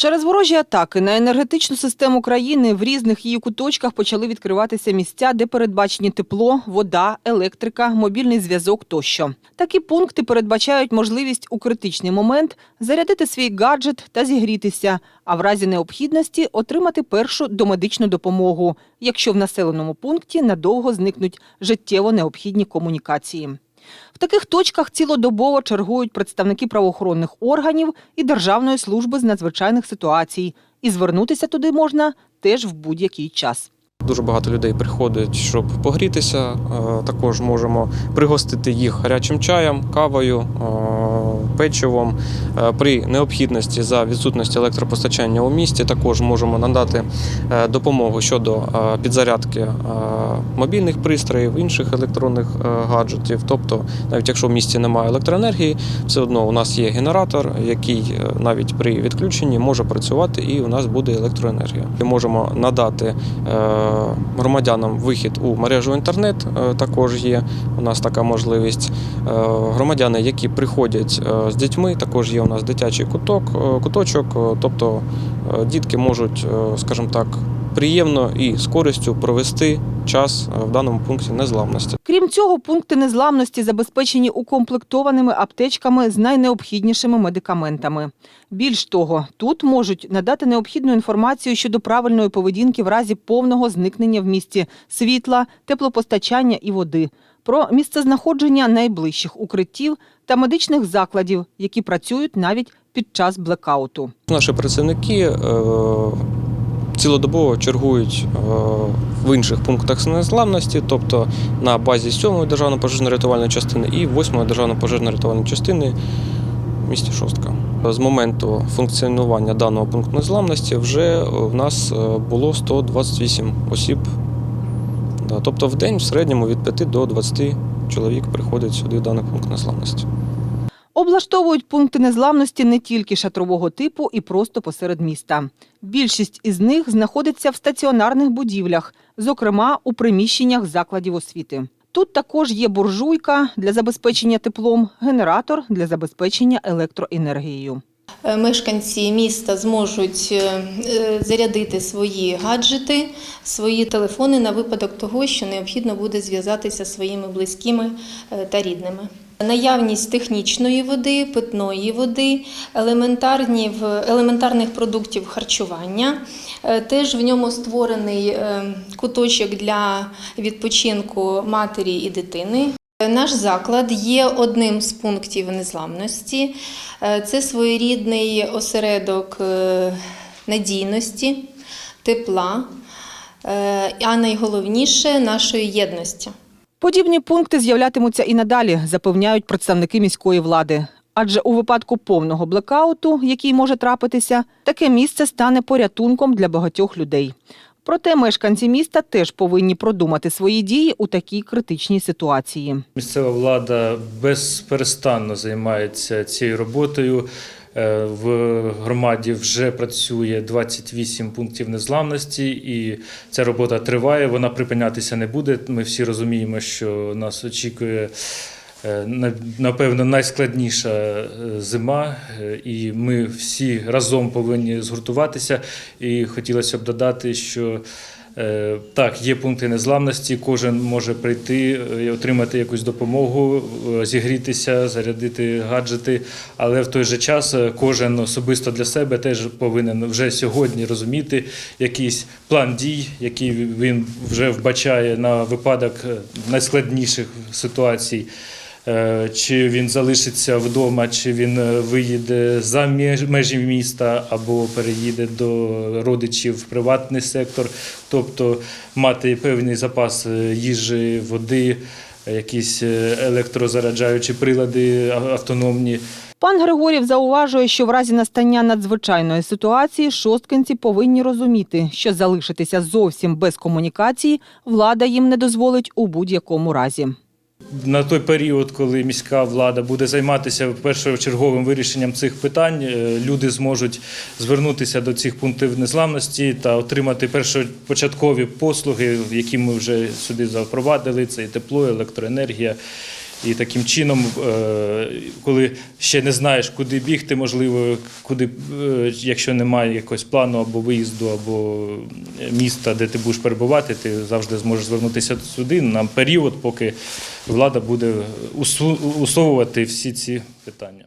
Через ворожі атаки на енергетичну систему країни в різних її куточках почали відкриватися місця, де передбачені тепло, вода, електрика, мобільний зв'язок тощо. Такі пункти передбачають можливість у критичний момент зарядити свій гаджет та зігрітися, а в разі необхідності отримати першу домедичну допомогу, якщо в населеному пункті надовго зникнуть життєво необхідні комунікації. В таких точках цілодобово чергують представники правоохоронних органів і Державної служби з надзвичайних ситуацій. І звернутися туди можна теж в будь-який час. Дуже багато людей приходить, щоб погрітися. Е, Також можемо пригостити їх гарячим чаєм, кавою, е, печивом. Е, При необхідності за відсутності електропостачання у місті також можемо надати е, допомогу щодо е, підзарядки мобільних пристроїв, інших електронних гаджетів. Тобто, навіть якщо в місті немає електроенергії, все одно у нас є генератор, який навіть при відключенні може працювати, і у нас буде електроенергія. Ми можемо надати громадянам вихід у мережу інтернет. Також є у нас така можливість. Громадяни, які приходять з дітьми, також є у нас дитячий куток, е, куточок. е, Тобто е, дітки можуть, е, скажімо так, приємно і з користю провести час е, в даному пункті незламності. Крім цього, пункти незламності забезпечені укомплектованими аптечками з найнеобхіднішими медикаментами. Більш того, тут можуть надати необхідну інформацію щодо правильної поведінки в разі повного зникнення в місті світла, теплопостачання і води, про місцезнаходження найближчих укриттів та медичних закладів, які працюють навіть під час блекауту. Наші працівники е, цілодобово чергують е, в інших пунктах незламності, тобто на базі 7-ї державної пожежно-рятувальної частини і 8-ї державної пожежно-рятувальної частини в місті Шостка. З моменту функціонування даного пункту незламності вже в нас е, було 128 осіб. Да, Тобто в день в середньому від 5 до 20 чоловік приходять сюди в даний пункт незламності. Облаштовують пункти незламності не тільки шатрового типу і просто посеред міста. Більшість із них знаходиться в стаціонарних будівлях, зокрема у приміщеннях закладів освіти. Тут також є буржуйка для забезпечення теплом, генератор для забезпечення електроенергією. Е, Мешканці міста зможуть е, е, зарядити свої гаджети, свої телефони на випадок того, що необхідно буде зв'язатися зі своїми близькими та рідними. Наявність технічної води, питної води, елементарні в- елементарних продуктів харчування. Теж в ньому створений куточок для відпочинку матері і дитини. Наш заклад є одним з пунктів незламності. Е, Це своєрідний осередок е, надійності, тепла, е, а найголовніше нашої єдності. Подібні пункти з'являтимуться і надалі, запевняють представники міської влади. Адже у випадку повного блекауту, який може трапитися, таке місце стане порятунком для багатьох людей. Проте мешканці міста теж повинні продумати свої дії у такій критичній ситуації. Місцева влада безперестанно займається цією роботою. Е, В громаді вже працює 28 пунктів незламності, і ця робота триває. Вона припинятися не буде. Ми всі розуміємо, що нас очікує. Е, на- Напевно, найскладніша е, зима, е, і ми всі разом повинні згуртуватися. І хотілося б додати, що Так, є пункти незламності, кожен може прийти і отримати якусь допомогу, зігрітися, зарядити гаджети, але в той же час кожен особисто для себе теж повинен вже сьогодні розуміти якийсь план дій, який він вже вбачає на випадок найскладніших ситуацій. Е, Чи він залишиться вдома, чи він е, виїде за межі міста або переїде до родичів в приватний сектор, тобто мати певний запас е, їжі, води, якісь електрозаряджаючі прилади автономні. Пан Григорів зауважує, що в разі настання надзвичайної ситуації шосткинці повинні розуміти, що залишитися зовсім без комунікації влада їм не дозволить у будь-якому разі. На той період, коли міська влада буде займатися першочерговим вирішенням цих питань, е, люди зможуть звернутися до цих пунктів незламності та отримати першопочаткові послуги, які ми вже сюди запровадили. Це і тепло, і електроенергія, І таким чином, е, коли ще не знаєш, куди бігти, можливо, куди, е, якщо немає якогось плану або виїзду, або міста, де ти будеш перебувати, ти завжди зможеш звернутися сюди на період, поки влада буде усовувати всі ці питання.